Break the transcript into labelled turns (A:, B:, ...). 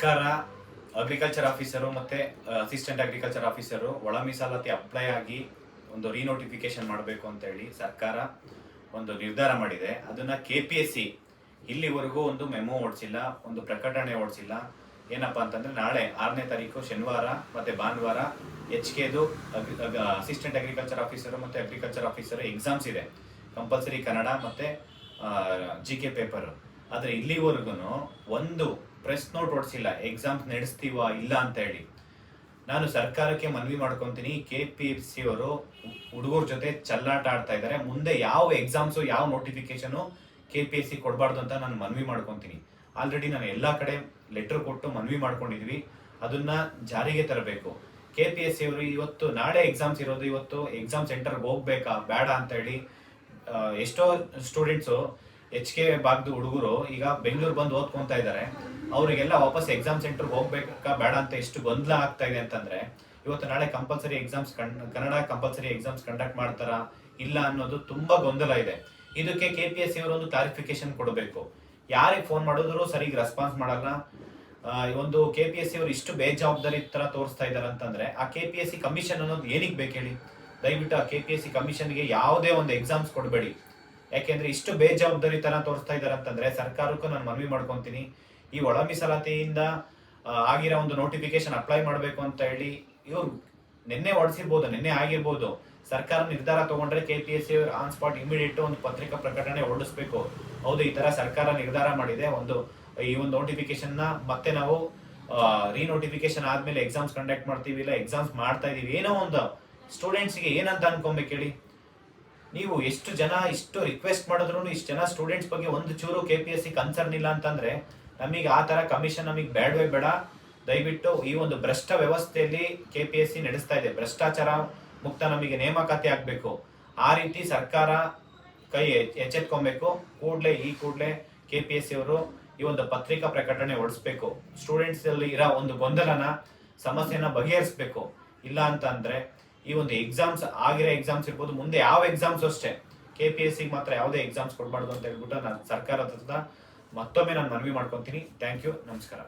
A: ಸರ್ಕಾರ agriculture officer ಮತ್ತೆ assistant agriculture officer ಒಳ ಮೀಸಲಾತಿ ಅಪ್ಲೈ ಆಗಿ ಒಂದು ರೀನೋಟಿಫಿಕೇಶನ್ ಮಾಡಬೇಕು ಅಂತ ಹೇಳಿ ಸರ್ಕಾರ ಒಂದು ನಿರ್ಧಾರ ಮಾಡಿದೆ. ಅದನ್ನ ಕೆ ಪಿ ಎಸ್ ಸಿ ಇಲ್ಲಿವರೆಗೂ ಒಂದು ಮೆಮೊ ಓಡಿಸಿಲ್ಲ, ಒಂದು ಪ್ರಕಟಣೆ ಓಡಿಸಿಲ್ಲ. ಏನಪ್ಪ ಅಂತಂದ್ರೆ ನಾಳೆ ಆರನೇ ತಾರೀಕು ಶನಿವಾರ ಮತ್ತೆ ಭಾನುವಾರ ಎಚ್ ಕೆದು ಅಸಿಸ್ಟೆಂಟ್ ಅಗ್ರಿಕಲ್ಚರ್ ಆಫೀಸರ್ ಮತ್ತೆ ಅಗ್ರಿಕಲ್ಚರ್ ಆಫೀಸರ್ ಎಕ್ಸಾಮ್ಸ್ ಇದೆ. ಕಂಪಲ್ಸರಿ ಕನ್ನಡ ಮತ್ತೆ ಜಿ ಕೆ ಪೇಪರ್ ಆದ್ರೆ ಇಲ್ಲಿವರೆಗೂ ಒಂದು ಪ್ರೆಸ್ ನೋಟ್ ಓಡಿಸಿಲ್ಲ ಎಕ್ಸಾಮ್ಸ್ ನಡೆಸ್ತೀವ ಇಲ್ಲ ಅಂತ ಹೇಳಿ. ನಾನು ಸರ್ಕಾರಕ್ಕೆ ಮನವಿ ಮಾಡ್ಕೊಂತೀನಿ ಕೆ ಪಿ ಎಫ್ ಸಿ ಅವರು ಹುಡುಗರ ಜೊತೆ ಚಲ್ಲಾಟ ಆಡ್ತಾ ಇದ್ದಾರೆ. ಮುಂದೆ ಯಾವ ಎಕ್ಸಾಮ್ಸು ಯಾವ notification K P S C ಕೊಡಬಾರ್ದು ಅಂತ ನಾನು ಮನವಿ ಮಾಡ್ಕೊಂತೀನಿ. ಆಲ್ರೆಡಿ ನಾನು ಎಲ್ಲ ಕಡೆ ಲೆಟರ್ ಕೊಟ್ಟು ಮನವಿ ಮಾಡ್ಕೊಂಡಿದ್ವಿ. ಅದನ್ನ ಜಾರಿಗೆ ತರಬೇಕು. ಕೆ ಪಿ ಎಸ್ ಸಿ ಅವರು ಇವತ್ತು ನಾಳೆ ಎಕ್ಸಾಮ್ಸ್ ಇರೋದು, ಇವತ್ತು ಎಕ್ಸಾಮ್ ಸೆಂಟರ್ಗೆ ಹೋಗ್ಬೇಕಾ, ಬೇಡ ಅಂತ ಹೇಳಿ ಎಷ್ಟೋ ಸ್ಟೂಡೆಂಟ್ಸು ಎಚ್ ಕೆ ಭಾಗದ ಹುಡುಗರು ಈಗ ಬೆಂಗಳೂರು ಬಂದು ಓದ್ಕೊಂತ ಇದ್ದಾರೆ ಅವರಿಗೆಲ್ಲ ವಾಪಸ್ ಎಕ್ಸಾಮ್ ಸೆಂಟರ್ ಹೋಗ್ಬೇಕಾ ಬೇಡ ಅಂತ ಎಷ್ಟು ಗೊಂದಲ ಆಗ್ತಾ ಇದೆ ಅಂತಂದ್ರೆ, ಇವತ್ತು ನಾಳೆ compulsory exams Kannada compulsory exams conduct ಮಾಡ್ತಾರಾ ಇಲ್ಲ ಅನ್ನೋದು ತುಂಬಾ ಗೊಂದಲ ಇದೆ. ಇದಕ್ಕೆ ಕೆ ಪಿ ಎಸ್ ಸಿ ಅವರು ಒಂದು ಕ್ಲಾರಿಫಿಕೇಶನ್ ಕೊಡಬೇಕು. ಯಾರಿಗೆ ಫೋನ್ ಮಾಡಿದ್ರು ಸರಿಗೆ ರೆಸ್ಪಾನ್ಸ್ ಮಾಡಲ್ಲ. ಒಂದು ಕೆ ಪಿ ಎಸ್ ಸಿ ಅವರು ಇಷ್ಟು ಬೇಜವಾಬ್ದಾರಿ ತರ ತೋರಿಸ್ತಾ ಇದ್ದಾರೆ ಅಂತಂದ್ರೆ, ಆ K P S C commission ಅನ್ನೋದು ಏನಕ್ಕೆ ಬೇಕು ಹೇಳಿ? ದಯವಿಟ್ಟು ಆ ಕೆ ಪಿ ಎಸ್ ಸಿ ಕಮಿಷನ್ಗೆ ಯಾವುದೇ ಒಂದು ಎಕ್ಸಾಮ್ಸ್ ಕೊಡಬೇಡಿ. ಯಾಕೆಂದ್ರೆ ಇಷ್ಟು ಬೇಜವಾಬ್ದಾರಿತನ ತೋರಿಸ್ತಾ ಇದ್ದಾರೆ ಅಂತಂದ್ರೆ ಸರ್ಕಾರಕ್ಕೂ ನಾನು ಮನವಿ ಮಾಡ್ಕೊಂತೀನಿ. ಈ ಒಳ ಮೀಸಲಾತಿಯಿಂದ ಆಗಿರೋ ಒಂದು ನೋಟಿಫಿಕೇಶನ್ ಅಪ್ಲೈ ಮಾಡಬೇಕು ಅಂತ ಹೇಳಿ ಇವ್ರು ನಿನ್ನೆ ಹೊಡಿಸಿರ್ಬೋದು, ನಿನ್ನೆ ಆಗಿರ್ಬೋದು. ಸರ್ಕಾರ ನಿರ್ಧಾರ ತಗೊಂಡ್ರೆ K P S C on spot immediate ಒಂದು ಪತ್ರಿಕಾ ಪ್ರಕಟಣೆ ಹೊರಡಿಸ್ಬೇಕು. ಹೌದು, ಈ ತರ ಸರ್ಕಾರ ನಿರ್ಧಾರ ಮಾಡಿದೆ. ಒಂದು, ಈ ಒಂದು ನೋಟಿಫಿಕೇಶನ್ನ ಮತ್ತೆ ನಾವು ರೀನೋಟಿಫಿಕೇಶನ್ ಆದ್ಮೇಲೆ ಎಕ್ಸಾಮ್ಸ್ ಕಂಡಕ್ಟ್ ಮಾಡ್ತೀವಿ ಇಲ್ಲ ಎಕ್ಸಾಮ್ಸ್ ಮಾಡ್ತಾ ಇದೀವಿ. ಏನೋ ಒಂದು ಸ್ಟೂಡೆಂಟ್ಸ್ಗೆ ಏನಂತ ಅನ್ಕೊಬೇಕು ಹೇಳಿ ನೀವು ಎಷ್ಟು ಜನ ಇಷ್ಟು ರಿಕ್ವೆಸ್ಟ್ ಮಾಡಿದ್ರು ಇಷ್ಟು ಜನ ಸ್ಟೂಡೆಂಟ್ಸ್ ಬಗ್ಗೆ ಒಂದು ಚೂರು K P S C concern ಇಲ್ಲ ಅಂತಂದ್ರೆ ನಮಗೆ ಆ ತರ ಕಮಿಷನ್ ನಮಗೆ ಬೇಡವೇ ಬೇಡ. ದಯವಿಟ್ಟು ಈ ಒಂದು ಭ್ರಷ್ಟ ವ್ಯವಸ್ಥೆಯಲ್ಲಿ ಕೆ ಪಿ ಎಸ್ ಸಿ ನಡೆಸ್ತಾ ಇದೆ. ಭ್ರಷ್ಟಾಚಾರ ಮುಕ್ತ ನಮಗೆ ನೇಮಕಾತಿ ಆಗಬೇಕು. ಆ ರೀತಿ ಸರ್ಕಾರ ಕೈ ಎಚ್- ಎಚ್ಚೆತ್ಕೊಬೇಕು. ಕೂಡಲೇ, ಈ ಕೂಡಲೇ ಕೆ ಪಿ ಎಸ್ ಸಿ ಅವರು ಈ ಒಂದು ಪತ್ರಿಕಾ ಪ್ರಕಟಣೆ ಹೊಡಿಸ್ಬೇಕು. ಸ್ಟೂಡೆಂಟ್ಸ್ ಅಲ್ಲಿ ಇರೋ ಒಂದು ಗೊಂದಲನ ಸಮಸ್ಯೆನ ಬಗೆಹರಿಸ್ಬೇಕು. ಇಲ್ಲ ಅಂತಂದರೆ ಈ ಒಂದು ಎಕ್ಸಾಮ್ಸ್ ಆಗಿರೋ ಎಕ್ಸಾಮ್ಸ್ ಇರ್ಬೋದು, ಮುಂದೆ ಯಾವ ಎಕ್ಸಾಮ್ಸ್ ಅಷ್ಟೇ ಕೆ ಪಿ ಎಸ್ ಸಿಗೆ ಮಾತ್ರ ಯಾವುದೇ ಎಕ್ಸಾಮ್ಸ್ ಕೊಡಬಾರ್ದು ಅಂತ ಹೇಳ್ಬಿಟ್ಟು ನಾನು ಸರ್ಕಾರದ ಮತ್ತೊಮ್ಮೆ ನಾನು ಮನವಿ ಮಾಡ್ಕೊತೀನಿ. ಥ್ಯಾಂಕ್ ಯು ನಮಸ್ಕಾರ.